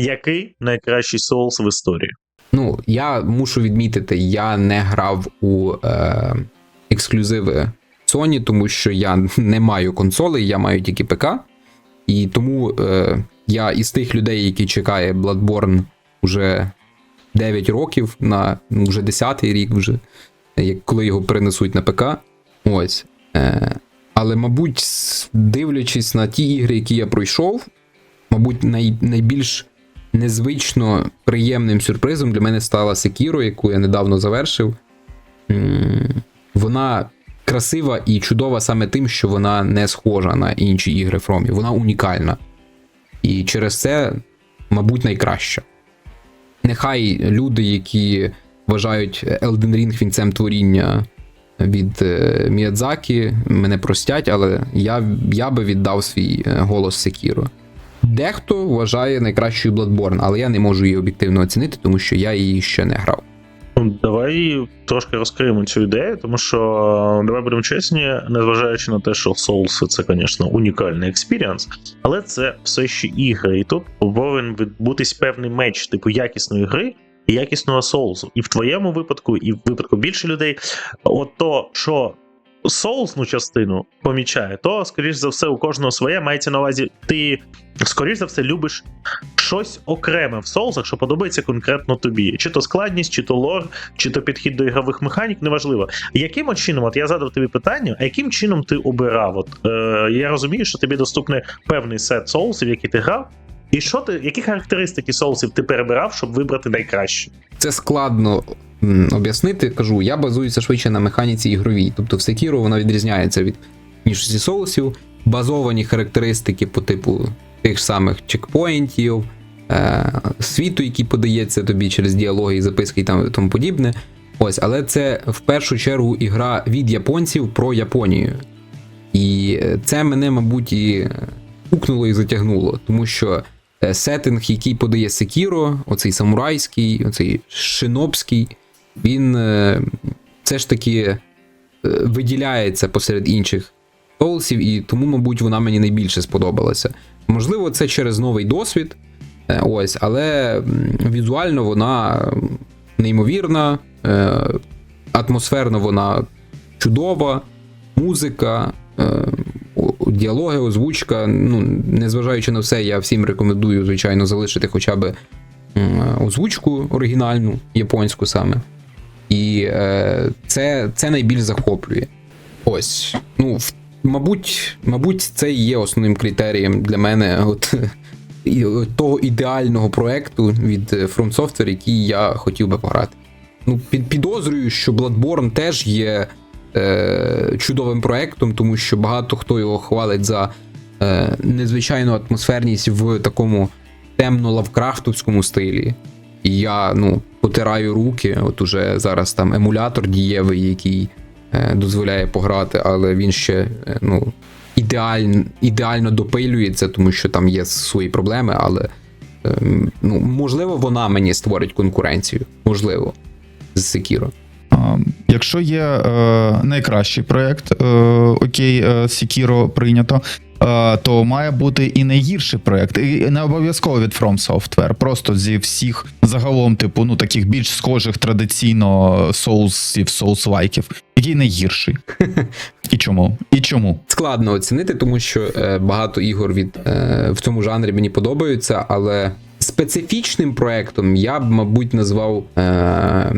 Який найкращий Souls в історії? Ну, я мушу відмітити, я не грав у е, ексклюзиви Sony, тому що я не маю консолей, я маю тільки ПК. І тому е, я із тих людей, які чекає Bloodborne вже 9 років, на ну, вже 10-й рік, вже, коли його перенесуть на ПК. Ось. Е, але, мабуть, дивлячись на ті ігри, які я пройшов, мабуть, най, найбільш незвично приємним сюрпризом для мене стала Sekiro, яку я недавно завершив. Вона красива і чудова саме тим, що вона не схожа на інші ігри Фромі. Вона унікальна. І через це, мабуть, найкраща. Нехай люди, які вважають Elden Ring кінцем творіння від е, Міядзакі, мене простять, але я, я би віддав свій е, голос Sekiro. Дехто вважає найкращою Bloodborne, але я не можу її об'єктивно оцінити, тому що я її ще не грав. Ну, Давай трошки розкриємо цю ідею, тому що давай будемо чесні, незважаючи на те, що Souls це, звісно, унікальний експіріанс, але це все ще ігри, і тут повинен відбутись певний меч, типу якісної гри і якісного соусу. І в твоєму випадку, і в випадку більше людей, от то, що соусну частину помічає, то, скоріш за все, у кожного своє мається на увазі, ти, скоріш за все, любиш щось окреме в соусах, що подобається конкретно тобі. Чи то складність, чи то лор, чи то підхід до ігрових механік, неважливо. Яким чином, от я задав тобі питання, а яким чином ти обирав? От, е, я розумію, що тобі доступний певний сет соусів, які ти грав. І що ти, які характеристики соусів ти перебирав, щоб вибрати найкраще? Це складно об'яснити. Кажу, я базуюся швидше на механіці ігровій. Тобто в Sekiro вона відрізняється від більшості соусів, базовані характеристики по типу тих самих чекпоінтів, е, світу, який подається тобі через діалоги і записки і там тому подібне. Ось, але це в першу чергу ігра від японців про Японію. І е, це мене, мабуть, і пукнуло і затягнуло, тому що е, сеттинг, який подає Sekiro, оцей самурайський, оцей шинобський, він е, все ж таки е, виділяється посеред інших соусів, і тому, мабуть, вона мені найбільше сподобалася. Можливо, це через новий досвід. е, Ось, але візуально вона неймовірна, е, атмосферно вона чудова, музика, е, діалоги, озвучка. Ну, незважаючи на все, я всім рекомендую, звичайно, залишити хоча б озвучку оригінальну, японську саме. І е, це, це найбільш захоплює. Ось. Ну, в, мабуть, мабуть, це і є основним критерієм для мене от, того ідеального проекту від е, From Software, який я хотів би пограти. Ну, під, підозрюю, що Bloodborne теж є е, чудовим проектом, тому що багато хто його хвалить за е, незвичайну атмосферність в такому темно-лавкрафтовському стилі. І я ну, потираю руки. От уже зараз там емулятор дієвий, який е, дозволяє пограти, але він ще е, ну, ідеально, ідеально допилюється, тому що там є свої проблеми, але е, ну, можливо, вона мені створить конкуренцію. Можливо, з Sekiro. А, Якщо є е, найкращий проєкт, е, окей, е, прийнято, е, то має бути і найгірший проєкт. І не обов'язково від From Software, просто зі всіх загалом, типу, ну таких більш схожих традиційно соусів, соус-лайків. Який найгірший? І чому? І чому? Складно оцінити, тому що е, багато ігор від е, в цьому жанрі мені подобаються, але специфічним проектом я б, мабуть, назвав е,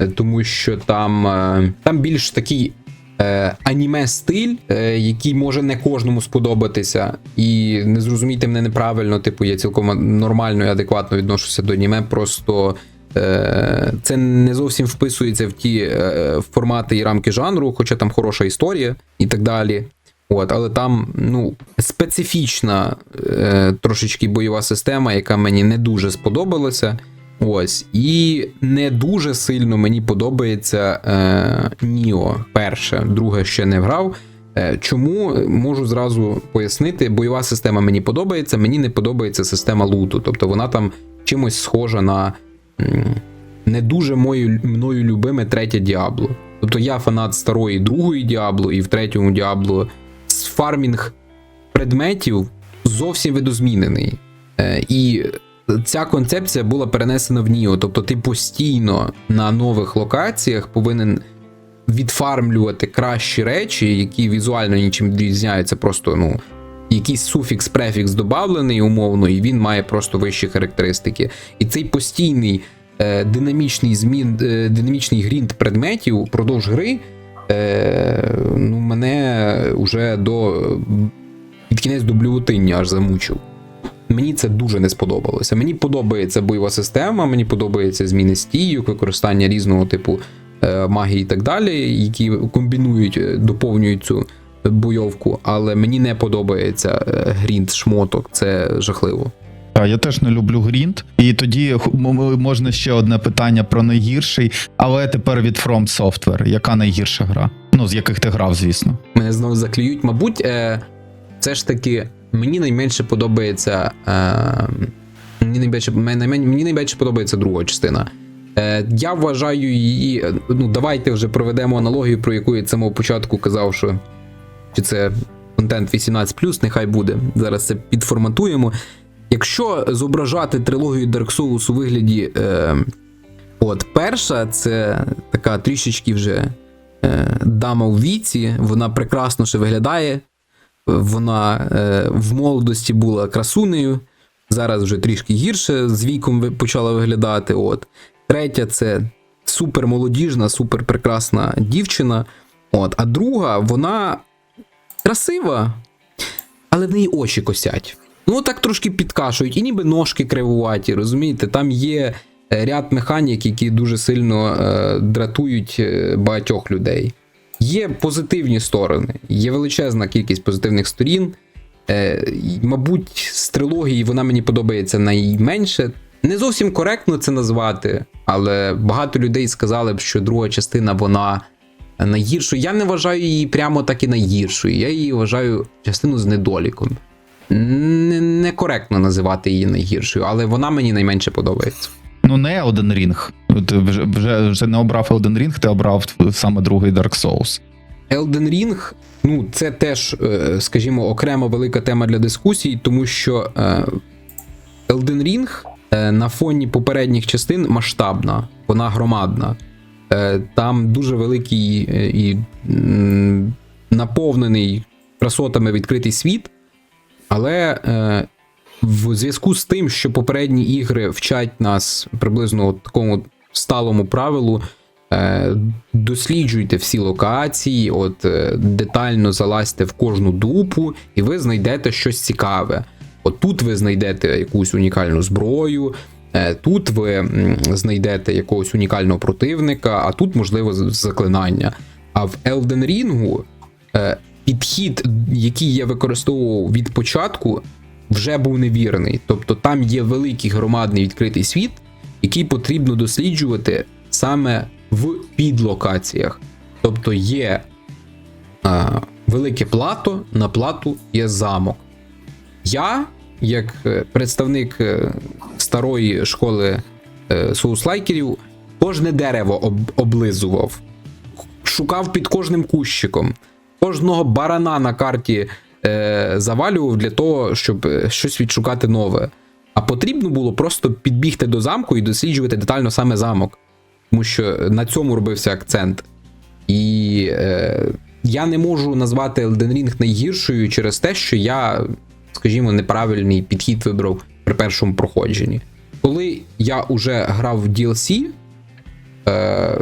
е, тому що там, е, там більш такий. е, Аніме стиль, е, який може не кожному сподобатися, і не зрозумійте мене неправильно, типу, я цілком нормально і адекватно відношуся до аніме. Просто е, це не зовсім вписується в ті е, формати і рамки жанру, хоча там хороша історія і так далі. От, але там ну, специфічна е, трошечки бойова система, яка мені не дуже сподобалася. Ось, і не дуже сильно мені подобається е, Ніо. Перше, друге ще не грав. Е, чому можу зразу пояснити, бойова система мені подобається, мені не подобається система луту. Тобто вона там чимось схожа на не дуже мою, мною любиме третє Діабло. Тобто я фанат старої другої Діабло, і в третьому Діабло фармінг предметів зовсім видозмінений. Е, і ця концепція була перенесена в Ніо. Тобто ти постійно на нових локаціях повинен відфармлювати кращі речі, які візуально нічим відрізняються, просто ну. Якийсь суфікс, префікс додавлений умовно, і він має просто вищі характеристики. І цей постійний е, динамічний змін, е, динамічний грінт предметів впродовж гри е, ну, мене вже до під кінець до блювотиння аж замучив. Мені це дуже не сподобалося. Мені подобається бойова система, мені подобається зміни стійок, використання різного типу е, магії і так далі, які комбінують, е, доповнюють цю бойовку, але мені не подобається е, грінт шмоток, це жахливо. А, я теж не люблю грінт. І тоді можна ще одне питання про найгірший, але тепер від From Software. Яка найгірша гра? Ну, з яких ти грав, звісно. Мене знову заклюють. Мабуть, е, все ж таки мені найменше подобається. Е, мені, найбільше, мені найменше подобається друга частина. Е, я вважаю її. Ну, давайте вже проведемо аналогію, про яку я самого початку казав, що чи це контент 18, нехай буде. Зараз це підформатуємо. Якщо зображати трилогію Dark Souls у вигляді. Е, от, перша це така трішечки вже е, дама в віці, вона прекрасно ще виглядає. Вона е, в молодості була красунею, зараз вже трішки гірше з віком почала виглядати. От. Третя це супер молодіжна, супер прекрасна дівчина. От. А друга, вона красива, але в неї очі косять. Ну, так трошки підкашують, і ніби ножки кривуваті, розумієте? Там є е, ряд механік, які дуже сильно е, дратують е, багатьох людей. Є позитивні сторони, є величезна кількість позитивних сторін. Е, мабуть, з трилогії вона мені подобається найменше. Не зовсім коректно це назвати, але багато людей сказали б, що друга частина вона найгіршою. Я не вважаю її прямо так і найгіршою. Я її вважаю частину з недоліком. Не- Некоректно називати її найгіршою, але вона мені найменше подобається. Ну, не Elden Ring. Ти вже, вже, вже не обрав Elden Ring, ти обрав саме другий Dark Souls. Elden Ring, ну, це теж, е, скажімо, окрема велика тема для дискусій, тому що е, Elden Ring е, на фоні попередніх частин масштабна, вона громадна. Там дуже великий і наповнений красотами відкритий світ, але е, в зв'язку з тим, що попередні ігри вчать нас приблизно такому сталому правилу. Е, досліджуйте всі локації, от е, детально залазьте в кожну дупу, і ви знайдете щось цікаве. От тут ви знайдете якусь унікальну зброю, е, тут ви знайдете якогось унікального противника, а тут, можливо, заклинання. А в Elden Ring підхід, який я використовував від початку, вже був невірний. Тобто там є великий громадний відкритий світ, який потрібно досліджувати саме в підлокаціях. Тобто є е, велике плато, на плату є замок. Я, як е, представник е, старої школи е, соуслайкерів, кожне дерево об- облизував, шукав під кожним кущиком, кожного барана на карті е, завалював для того, щоб е, щось відшукати нове. А потрібно було просто підбігти до замку і досліджувати детально саме замок. Тому що на цьому робився акцент. І е, я не можу назвати Elden Ring найгіршою через те, що я, скажімо, неправильний підхід вибрав при першому проходженні. Коли я вже грав в DLC,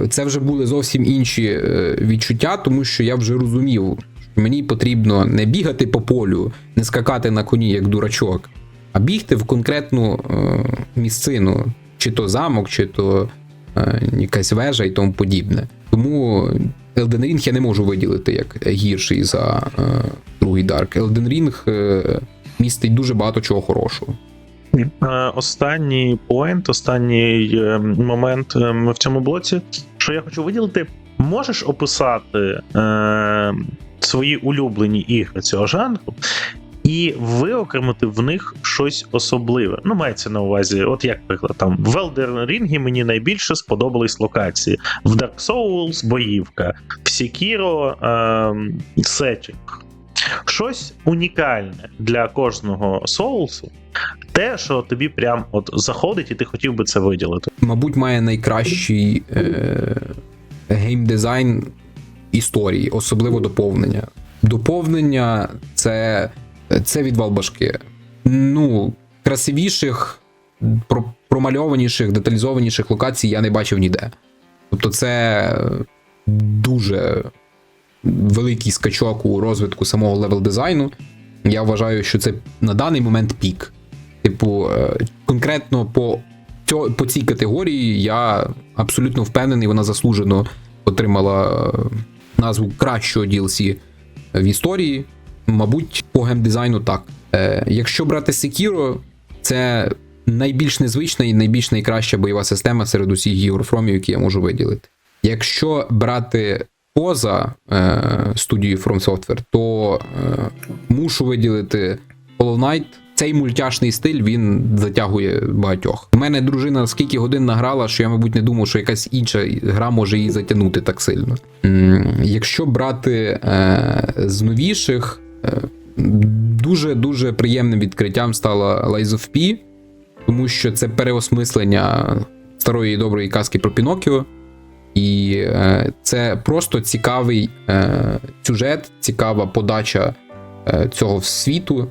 це вже були зовсім інші е, відчуття, тому що я вже розумів, що мені потрібно не бігати по полю, не скакати на коні як дурачок, а бігти в конкретну е, місцину, чи то замок, чи то е, якась вежа і тому подібне. Тому Elden Ring я не можу виділити як гірший за е, другий Dark. Elden Ring е, містить дуже багато чого хорошого. Е, Останній поінт, останній е, момент е, в цьому блоці, що я хочу виділити, можеш описати е, свої улюблені ігри цього жанру і виокремити в них щось особливе. Ну, мається на увазі, от як приклад, там в Elden Ring мені найбільше сподобались локації, в Dark Souls боївка, в Sekiro е, сетінг. Щось унікальне для кожного соусу, те, що тобі прям от заходить, і ти хотів би це виділити. мабуть, має найкращий е- геймдизайн історії, особливо доповнення. Доповнення це, це відвал башки. Ну, красивіших, про- промальованіших, деталізованіших локацій я не бачив ніде. Тобто, це дуже великий скачок у розвитку самого левел дизайну. Я вважаю, що це на даний момент пік. Типу, е, конкретно по, по цій категорії я абсолютно впевнений, вона заслужено отримала е, назву кращого DLC в історії. Мабуть, по геймдизайну так. Е, якщо брати Sekiro, це найбільш незвична і найбільш найкраща бойова система серед усіх ігор From, які я можу виділити. Якщо брати поза е, студією From Software, то е, мушу виділити Hollow Knight. Цей мультяшний стиль він затягує багатьох. У мене дружина скільки годин награла, що я, мабуть, не думав, що якась інша гра може її затягнути так сильно. Якщо брати е, з новіших, е, дуже дуже приємним відкриттям стала Lies of P, тому що це переосмислення старої доброї казки про Пінокіо. І е, це просто цікавий е, сюжет, цікава подача е, цього світу,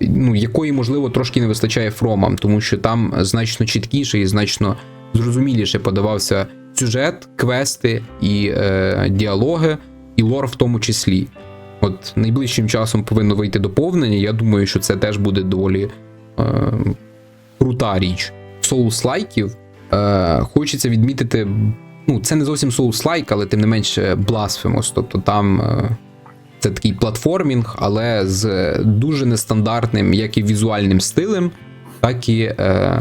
ну, якої, можливо, трошки не вистачає Фромам, тому що там значно чіткіше і значно зрозуміліше подавався сюжет, квести і е, діалоги, і лор в тому числі. От найближчим часом повинно вийти доповнення. Я думаю, що це теж буде доволі е, крута річ. Соус-лайків е, хочеться відмітити. Ну, це не зовсім Souls-like, але тим не менше Blasphemous. Тобто там е, це такий платформінг, але з дуже нестандартним як і візуальним стилем, так і е,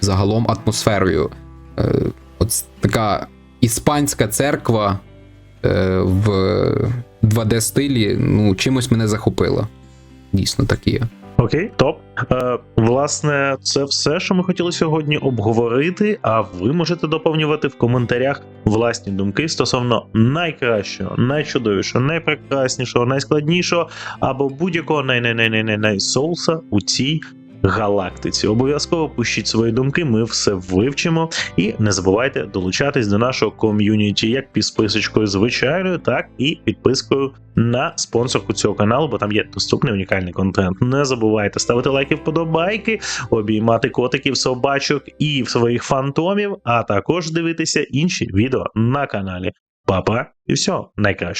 загалом атмосферою. Е, от така іспанська церква е, в 2D стилі, ну, чимось мене захопила. Дійсно, так і є. Окей, топ. Е, власне, це все, що ми хотіли сьогодні обговорити. А ви можете доповнювати в коментарях власні думки стосовно найкращого, найчудовішого, найпрекраснішого, найскладнішого або будь-якого най-най-най-най-най соуса у цій галактиці. Обов'язково пишіть свої думки, ми все вивчимо. І не забувайте долучатись до нашого ком'юніті як підписочкою звичайною, так і підпискою на спонсорку цього каналу, бо там є доступний унікальний контент. Не забувайте ставити лайки, вподобайки, обіймати котиків, собачок і своїх фантомів, а також дивитися інші відео на каналі. Папа, і все найкраще.